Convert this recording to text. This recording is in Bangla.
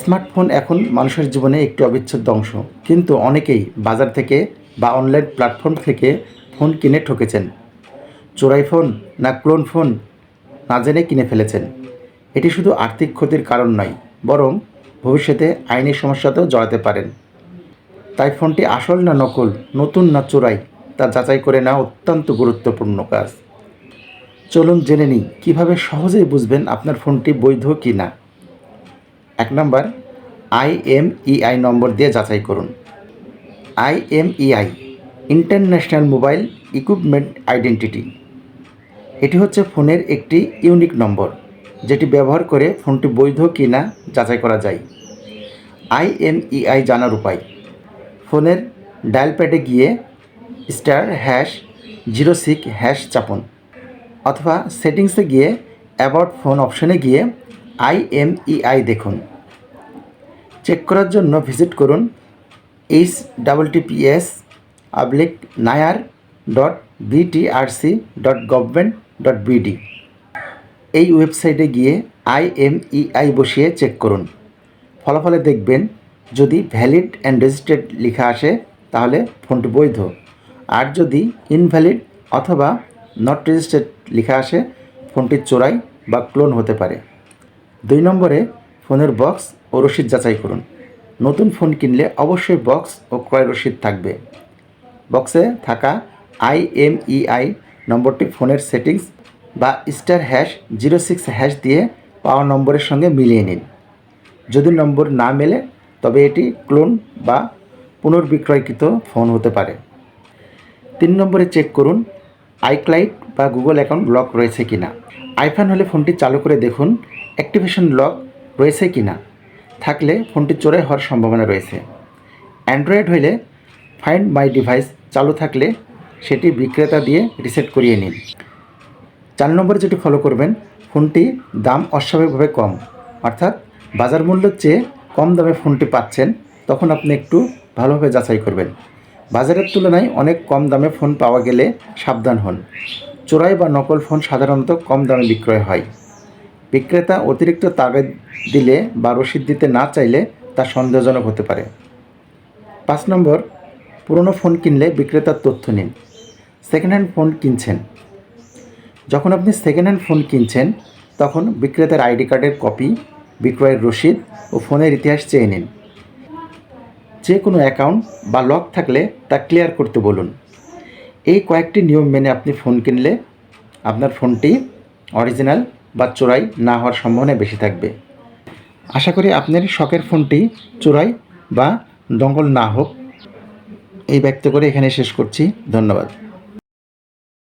স্মার্টফোন এখন মানুষের জীবনে একটি অবিচ্ছেদ্য অংশ। কিন্তু অনেকেই বাজার থেকে বা অনলাইন প্ল্যাটফর্ম থেকে ফোন কিনে ঠকেছেন। চোরাই ফোন না ক্লোন ফোন না জেনে কিনে ফেলেছেন। এটি শুধু আর্থিক ক্ষতির কারণ নয়, বরং ভবিষ্যতে আইনি সমস্যাতেও জড়াতে পারেন। তাই ফোনটি আসল না নকল, নতুন না চোরাই, তা যাচাই করে নেওয়া অত্যন্ত গুরুত্বপূর্ণ কাজ। চলুন জেনে নিই, কীভাবে সহজেই বুঝবেন আপনার ফোনটি বৈধ কি না এক নম্বর আইএমইআই নম্বর দিয়ে যাচাই করুন। IMEI international mobile equipment identity এটি হচ্ছে ফোনের একটি ইউনিক নম্বর, যেটি ব্যবহার করে ফোনটি বৈধ কি না যাচাই করা যায়। আইএমইআই জানার উপায়, ফোনের ডায়াল প্যাডে গিয়ে star hash zero six hash চাপুন, অথবা সেটিংসে গিয়ে অ্যাবাউট ফোন অপশনে গিয়ে আইএমইআই দেখুন। চেক করার জন্য ভিজিট করুন এইচ ডাবল টিপিএস আবলিক Nair dot BTRC dot government dot BD এই ওয়েবসাইটে গিয়ে আইএমইআই বসিয়ে চেক করুন। ফলাফলে দেখবেন যদি ভ্যালিড অ্যান্ড রেজিস্টার্ড লেখা আসে, তাহলে ফোনটি বৈধ। আর যদি ইনভ্যালিড অথবা নট রেজিস্টার্ড লেখা আসে ফোনটি চোরাই বা ক্লোন হতে পারে। দুই নম্বরে ফোনের বক্স ও রসিদ যাচাই করুন। নতুন ফোন কিনলে অবশ্যই বক্স ও ক্রয় রসিদ থাকবে। বক্সে থাকা আইএমইআই নম্বরটি ফোনের সেটিংস বা star hash zero six hash দিয়ে পাওয়া নম্বরের সঙ্গে মিলিয়ে নিন। যদি নম্বর না মেলে, তবে এটি ক্লোন বা পুনর্বিক্রয়কৃত ফোন হতে পারে। তিন নম্বরে চেক করুন, আইক্লাইড বা গুগল অ্যাকাউন্ট লক রয়েছে কিনা। আইফোন হলে ফোনটি চালু করে দেখুন, অ্যাক্টিভেশন লক রয়েছে কিনা, থাকলে ফোনটি চোরাই হওয়ার সম্ভাবনা রয়েছে। অ্যান্ড্রয়েড হলে ফাইন্ড মাই ডিভাইস চালু থাকলে সেটি বিক্রেতা দিয়ে রিসেট করিয়ে নিন। চার নম্বরে যেটি ফলো করবেন, ফোনটি দাম অস্বাভাবিকভাবে কম, অর্থাৎ বাজার মূল্যের চেয়ে কম দামে ফোনটি পাচ্ছেন, তখন আপনি একটু ভালোভাবে যাচাই করবেন। বাজারের তুলনায় অনেক কম দামে ফোন পাওয়া গেলে সাবধান হন। চোরাই বা নকল ফোন সাধারণত কম দামে বিক্রয় হয়। বিক্রেতা অতিরিক্ত তাগিদ দিলে বা রসিদ দিতে না চাইলে তা সন্দেহজনক হতে পারে। পাঁচ নম্বর, পুরনো ফোন কিনলে বিক্রেতার তথ্য নিন। সেকেন্ড হ্যান্ড ফোন কিনছেন। যখন আপনি সেকেন্ড হ্যান্ড ফোন কিনছেন, তখন বিক্রেতার আইডি কার্ডের কপি, বিক্রয়ের রসিদ ও ফোনের ইতিহাস চেয়ে নিন। যে কোনো অ্যাকাউন্ট বা লক থাকলে তা ক্লিয়ার করতে বলুন। এই কয়েকটি নিয়ম মেনে আপনি ফোন কিনলে আপনার ফোনটি অরিজিনাল বা চোরাই না হওয়ার সম্ভাবনা বেশি থাকবে। আশা করি আপনার শখের ফোনটি চোরাই বা দঙ্গল না হোক। এই ব্যক্ত করে এখানে শেষ করছি। ধন্যবাদ।